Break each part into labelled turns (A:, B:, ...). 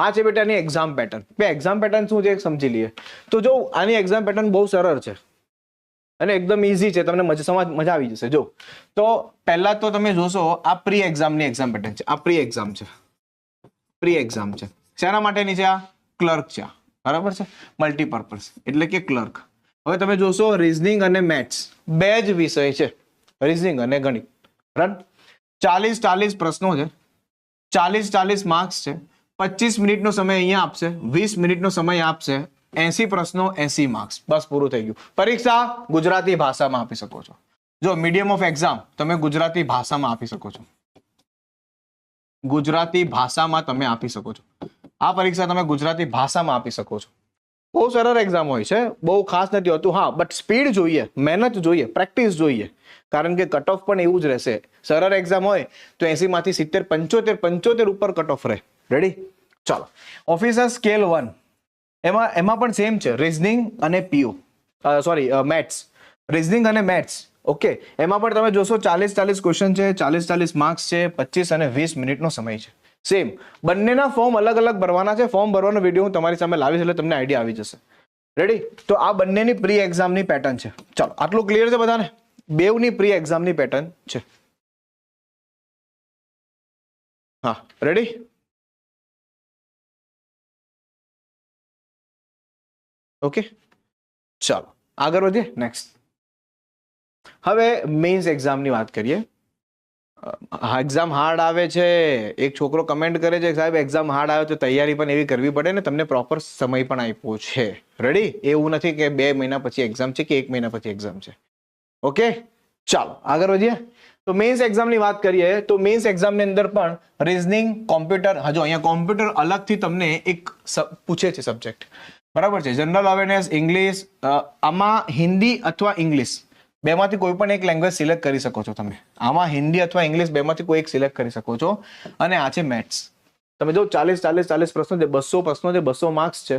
A: આ છે બેટા આની એક્ઝામ પેટર્ન બે એક્ઝામ પેટર્ન શું છે સમજી લઈએ. તો જો આની એક્ઝામ પેટર્ન બહુ સરળ છે. અને એકદમ ઇઝી છે, તમને મજા, સમજ, મજા આવી જશે. જો, તો પહેલા તો તમે જોશો, આ પ્રી એક્ઝામની એક્ઝામ પેટર્ન છે. આ પ્રી એક્ઝામ છે. પ્રી એક્ઝામ છે. શેના માટેની છે આ? ક્લર્ક છે. બરાબર છે? મલ્ટીપર્પઝ એટલે કે ક્લર્ક હવે તમે જોશો રિઝનિંગ અને મેથ્સ બે જ વિષય છે. રિઝનિંગ અને ગણિત. બરાબર ચાલીસ ચાલીસ પ્રશ્નો છે. ચાલીસ ચાલીસ માર્ક્સ છે. પચીસ મિનિટનો સમય અહીંયા આપશે, વીસ મિનિટનો સમય આપશે, એસી પ્રશ્નો, એસી માર્ક્સ બસ પૂરું થઈ ગયું. પરીક્ષા ગુજરાતી ભાષામાં આપી શકો છો. જો મીડિયમ ઓફ એક્ઝામ તમે ગુજરાતી ભાષામાં આપી શકો છો. ગુજરાતી ભાષામાં તમે આપી શકો છો. આ પરીક્ષા તમે ગુજરાતી ભાષામાં આપી શકો છો. બહુ સરળ એક્ઝામ હોય છે. બહુ ખાસ નથી હોતું. હા બટ સ્પીડ જોઈએ, મહેનત જોઈએ પ્રેક્ટિસ જોઈએ. કારણ કે કટ ઓફ પણ એવું જ રહેશે. સરળ એક્ઝામ હોય તો એસી માંથી સિત્તેર, પંચોતેર પંચોતેર ઉપર કટ ઓફ રહે. રેડી ચાલો. ઓફિસર સ્કેલ વન એમાં એમાં પણ સેમ છે. રિઝનિંગ અને પીઓ સોરી મેથ્સ રિઝનિંગ અને મેથ્સ ઓકે એમાં પણ તમે જોશો ચાલીસ ચાલીસ ક્વેશ્ચન છે, ચાલીસ ચાલીસ માર્ક્સ છે, પચીસ અને વીસ મિનિટનો સમય છે. સેમ બંનેના ફોર્મ અલગ અલગ ભરવાના છે. ફોર્મ ભરવાનો વીડિયો હું તમારી સામે લાવીશ એટલે તમને આઈડિયા આવી જશે. રેડી તો આ બંનેની પ્રી એક્ઝામની પેટર્ન છે. ચાલો, આટલું ક્લિયર છે બધાને? બેવની પ્રી એક્ઝામની પેટર્ન છે. હા. રેડી ઓકે ચાલો, આગળ વધીએ નેક્સ્ટ હવે મેઇન્સ એક્ઝામની વાત કરીએ. એક્ઝામ હાર્ડ આવે છે. એક છોકરો કમેન્ટ કરે છે, સાહેબ એક્ઝામ હાર્ડ આવે તો તૈયારી પણ એવી કરવી પડે ને, તમને પ્રોપર સમય પણ આપ્યો છે. રેડી એવું નથી કે બે મહિના પછી એક્ઝામ છે કે એક મહિના પછી એક્ઝામ છે. ઓકે ચાલો, આગળ વધીએ. તો મેઇન્સ એક્ઝામની વાત કરીએ, તો મેઇન્સ એક્ઝામની અંદર પણ રિઝનિંગ કોમ્પ્યુટર હજુ અહીંયા કોમ્પ્યુટર અલગથી તમને એક પૂછે છે સબ્જેક્ટ બરાબર છે. જનરલ અવેરનેસ ઇંગ્લિશ આમાં હિન્દી અથવા ઇંગ્લિશ બેમાંથી કોઈ પણ એક લેંગ્વેજ સિલેક્ટ કરી શકો છો તમે. આમાં હિન્દી અથવા ઇંગ્લિશ બેમાંથી કોઈ એક સિલેક્ટ કરી શકો છો. અને આ છે મેથ્સ તમે જો ચાલીસ ચાલીસ ચાલીસ પ્રશ્નો છે, બસો પ્રશ્નો છે, બસો માર્ક્સ છે,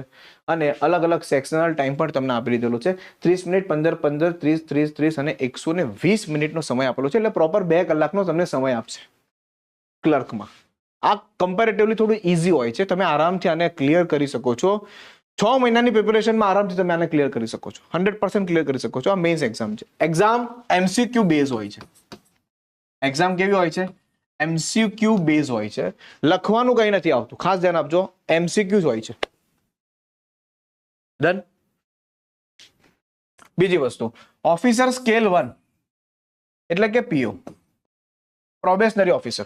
A: અને અલગ અલગ સેક્શનલ ટાઈમ પણ તમને આપી દીધેલો છે. ત્રીસ મિનિટ, પંદર પંદર, ત્રીસ ત્રીસ ત્રીસ અને એકસો ને વીસ મિનિટનો સમય આપેલો છે. એટલે પ્રોપર બે કલાકનો તમને સમય આપશે. ક્લર્કમાં આ કમ્પેરેટિવલી થોડું ઇઝી હોય છે. તમે આરામથી આને ક્લિયર કરી શકો છો. છ મહિનાની પ્રિપેરેશનમાં આરામથી તમે આને ક્લિયર કરી શકો છો. હંડ્રેડ પર્સન્ટ ક્લિયર કરી શકો છો. આ મેઇન્સ એક્ઝામ છે. એક્ઝામ એમસીક્યુ બેઝ હોય છે. એક્ઝામ કેવી હોય છે? એમસીક્યુ બેઝ હોય છે. લખવાનું કંઈ નથી આવતું. ખાસ ધ્યાન આપજો. એમસીક્યુ હોય છે. ડન બીજી વસ્તુ. ઓફિસર સ્કેલ વન એટલે કે પીઓ પ્રોબેશનરી ઓફિસર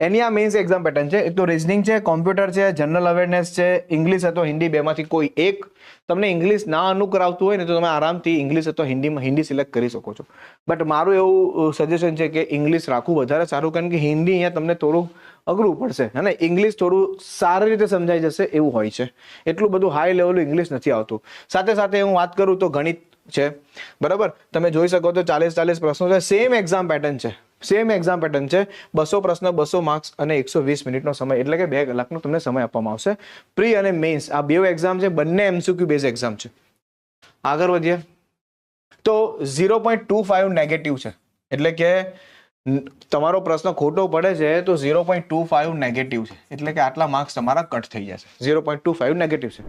A: એની આ મેઇન્સ એક્ઝામ પેટર્ન છે એક તો રિઝનિંગ છે કોમ્પ્યુટર છે જનરલ અવેરનેસ છે ઇંગ્લિશ અથવા હિન્દી બેમાંથી કોઈ એક તમને ઇંગ્લિશ ના અનુકરાવતું હોય ને તો તમે આરામથી ઇંગ્લિશ અથવા હિન્દીમાં હિન્દી સિલેક્ટ કરી શકો છો. બટ મારું એવું સજેશન છે કે ઇંગ્લિશ રાખવું વધારે સારું, કારણ કે હિન્દી અહીંયા તમને થોડું અઘરું પડશે. અને ઇંગ્લિશ થોડું સારી રીતે સમજાઈ જશે એવું હોય છે. એટલું બધું હાઈ લેવલનું ઇંગ્લિશ નથી આવતું. સાથે સાથે હું વાત કરું તો ગણિત છે. બરાબર? તમે જોઈ શકો તો ચાલીસ ચાલીસ પ્રશ્નો છે. સેમ એક્ઝામ પેટર્ન છે. સેમ એક્ઝામ પેટર્ન છે. બસો પ્રશ્ન, બસો માર્ક્સ અને એકસો વીસ મિનિટનો સમય. એટલે કે બે કલાકનો તમને સમય આપવામાં આવશે. પ્રી અને મેઇન્સ આ બે એક્ઝામ છે. બંને એમસીક્યુ બેઝ એક્ઝામ છે. આગળ વધીએ. તો zero point two five negative છે. એટલે કે તમારો પ્રશ્ન ખોટો પડે છે, તો zero point two five negative છે. એટલે કે આટલા માર્ક્સ તમારા કટ થઈ જશે. Zero point two five negative છે.